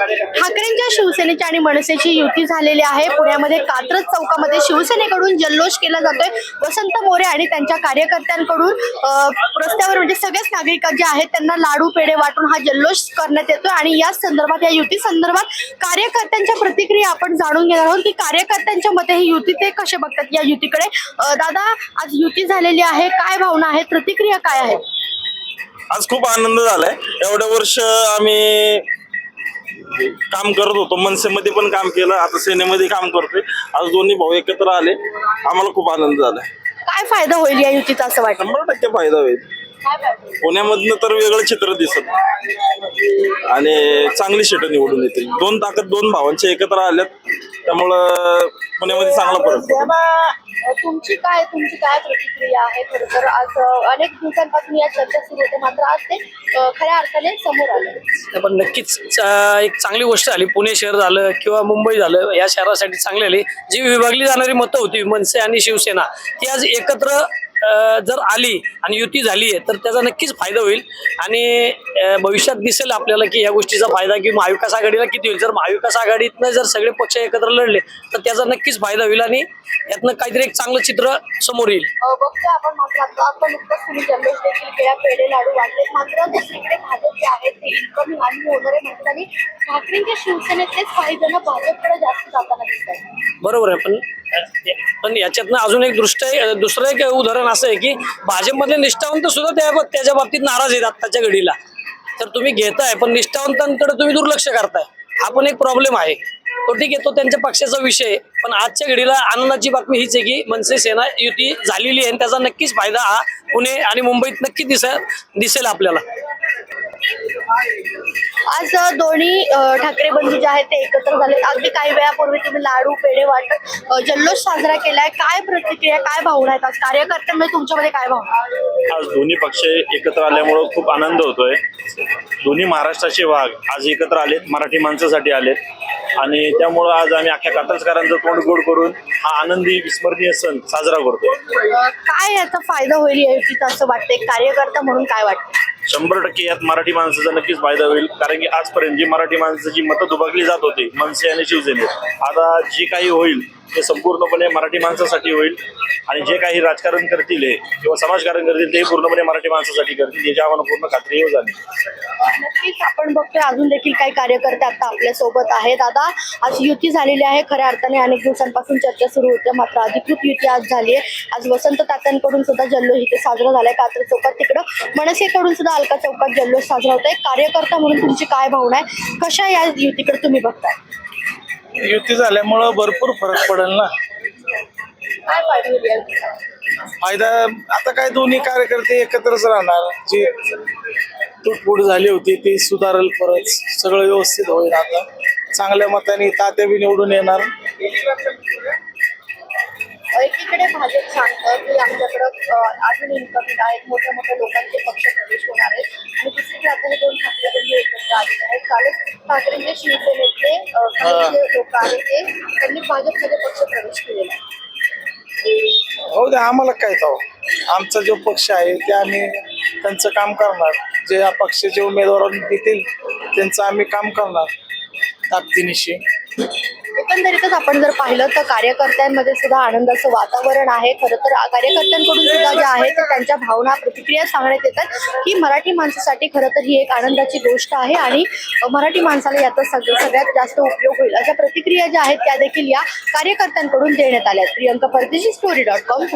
ठाकरेंच्या शिवसेनेची आणि मनसेची युती झालेली आहे. पुण्यामध्ये कात्रज चौकामध्ये शिवसेनेकडून जल्लोष केला जातोय. वसंत मोरे आणि त्यांच्या कार्यकर्त्यांकडून रस्त्यावर म्हणजे सगळेच नागरिक जे आहेत त्यांना लाडू पेढे वाटून हा जल्लोष करण्यात येतोय. आणि या संदर्भात या युती संदर्भात कार्यकर्त्यांच्या प्रतिक्रिया आपण जाणून घेणार आहोत की कार्यकर्त्यांच्या मते ही युती ते कसे बघतात या युतीकडे? दादा आज युती झालेली आहे. काय भावना आहेत? प्रतिक्रिया काय आहेत? आज खूप आनंद झालाय. एवढ्या वर्ष आम्ही काम करत होतो. मनसेमध्ये पण काम केलं. आता सेनेमध्ये काम करतोय. आज दोन्ही भाऊ एकत्र आले. आम्हाला खूप आनंद झालाय काय फायदा होईल या युतीचा असं वाटतं? शंभर टक्के फायदा होईल. पुण्यामधनं तर वेगळं चित्र दिसत. आणि चांगली शेट निवडून येतील. दोन ताकद दोन भावांच्या एकत्र आल्यात. त्यामुळं पुण्यामध्ये चांगला फरक. अ, तुमची काय तुमची काय प्रतिक्रिया आहे खरं तर? आज अनेक दिवसांपासून या चर्चा सुरू होते मात्र आज ते खऱ्या अर्थाने समोर आले. पण नक्कीच एक चांगली गोष्ट झाली. पुणे शहर झालं किंवा मुंबई झालं या शहरासाठी चांगली आली. जी विभागली जाणारी मतं होती मनसे आणि शिवसेना ती आज एकत्र जर आली आणि युती झाली आहे तर त्याचा नक्कीच फायदा होईल. आणि भविष्यात दिसेल आपल्याला की या गोष्टीचा फायदा की महाविकास आघाडीला किती होईल. जर महाविकास आघाडीतनं जर सगळे पक्ष एकत्र लढले तर त्याचा नक्कीच फायदा होईल आणि यातनं काहीतरी एक चांगलं चित्र समोर येईल. आपण मात्र आता. आपण नुकतंच तुम्ही जल्लोष देखील केला. पेढे लाडू वाटले मात्र दुसरीकडे भाजप जे ते इन्कमिंग आणि म्हणतात आणि ठाकरेंच्या शिवसेनेतलेच काही जण भाजपकडे जास्त जाताना दिसतात बरोबर आहे पण पण याच्यातनं अजून एक दृष्ट दुसरं एक उदाहरण असं आहे की भाजपमधले निष्ठावंत सुद्धा त्या त्याच्या बाबतीत नाराज आहेत आत्ताच्या घडीला. तर तुम्ही घेताय पण निष्ठावंतांकडे तुम्ही दुर्लक्ष करताय. हा पण एक प्रॉब्लेम आहे. तो ठीक आहे तो त्यांच्या पक्षाचा विषय पण आजच्या घडीला आनंदाची बातमी हीच आहे की मनसे सेना युती झालेली आहे आणि त्याचा नक्कीच फायदा हा पुणे आणि मुंबईत नक्की दिसेल दिसेल आपल्याला. आज दोन्ही ठाकरे बंधू जे आहेत ते एकत्र झाले अगदी काही वेळापूर्वी तुम्ही लाडू पेढे वाटत जल्लोष साजरा केलाय. काय प्रतिक्रिया काय भावना आहेत आज? कार्यकर्त्यांमध्ये तुमच्यामध्ये काय भावना आहेत? आज दोन्ही पक्ष एकत्र आल्यामुळं खूप आनंद होतोय. दोन्ही महाराष्ट्राचे वाघ आज एकत्र आलेत मराठी माणसासाठी आलेत. आणि त्यामुळं आज आम्ही अख्ख्या कात्रजकरांचं तोंड गोड करून हा आनंदी विस्मरणीय सण साजरा करतोय. अ, काय याचा फायदा होईल असं वाटतंय? कार्यकर्ता म्हणून काय वाटतं शंभर टक्के यात मराठी माणसाचा नक्कीच फायदा होईल. कारण की आजपर्यंत जी मराठी माणसाची मतं दुभागली जात होती मनसे आणि शिवसेनेत आता जे काही होईल ते संपूर्णपणे मराठी माणसासाठी होईल. आणि जे काही राजकारण करतील किंवा समाजकारण करतील ते पूर्णपणे मराठी माणसासाठी करतील. याची आम्हाला पूर्ण खात्री येऊ हो, झाली. नक्कीच आपण बघतोय अजून देखील काही कार्यकर्ते आता आपल्यासोबत आहे दादा आज युती झालेली आहे खऱ्या अर्थाने अनेक दिवसांपासून चर्चा सुरू होती मात्र अधिकृत युती आज झाली आहे. आज वसंत तात्यांकडून सुद्धा जल्लोष इथे साजरा झालाय. कात्र चौकात तिकडं मनसेकडून सुद्धा अलका चौकात जल्लोष साजरा होत आहे कार्यकर्ता म्हणून तुमची काय भावना आहे? कशा या युतीकडे तुम्ही बघताय? युती झाल्यामुळं भरपूर फरक पडेल ना? फायदा आता काय दोन्ही कार्यकर्ते एकत्रच राहणार. जी तुटफूट झाली होती ती सुधारेल परत. सगळं व्यवस्थित होईल आता. चांगल्या मताने तात्या बी निवडून येणार. एकीकडे भाजप सांगतं की आमच्याकडं अजून इन्कमिंग आहेत मोठ्या मोठ्या लोकांचे पक्ष प्रवेश होणार आहेत. आणि दुसरीकडे आता हे दोन ठाकरे बंधू एकत्र आलेले आहेत. कालच शिवसेनेतले लोक आहेत ते त्यांनी भाजपमध्ये पक्ष प्रवेश केलेला आहे. हो दे आम्हाला काय तो. आमचा जो पक्ष आहे ते आम्ही त्यांचं काम करणार. जे या पक्षाचे उमेदवार देतील त्यांचं आम्ही काम करणार. ताकदीनिशी. एकंदरीतच आपण जर पाहिलं तर कार्यकर्त्यांमध्ये सुद्धा आनंदाचं वातावरण आहे. खरं तर कार्यकर्त्यांकडून सुद्धा जे आहे त्यांच्या भावना प्रतिक्रिया सांगण्यात येतात की मराठी माणसासाठी खरं तर ही एक आनंदाची गोष्ट आहे आणि मराठी माणसाला याचा सग सगळ्यात जास्त उपयोग होईल अशा प्रतिक्रिया ज्या आहेत त्या देखील या कार्यकर्त्यांकडून देण्यात आल्या आहेत. प्रियंका परदेशी स्टोरी डॉट कॉम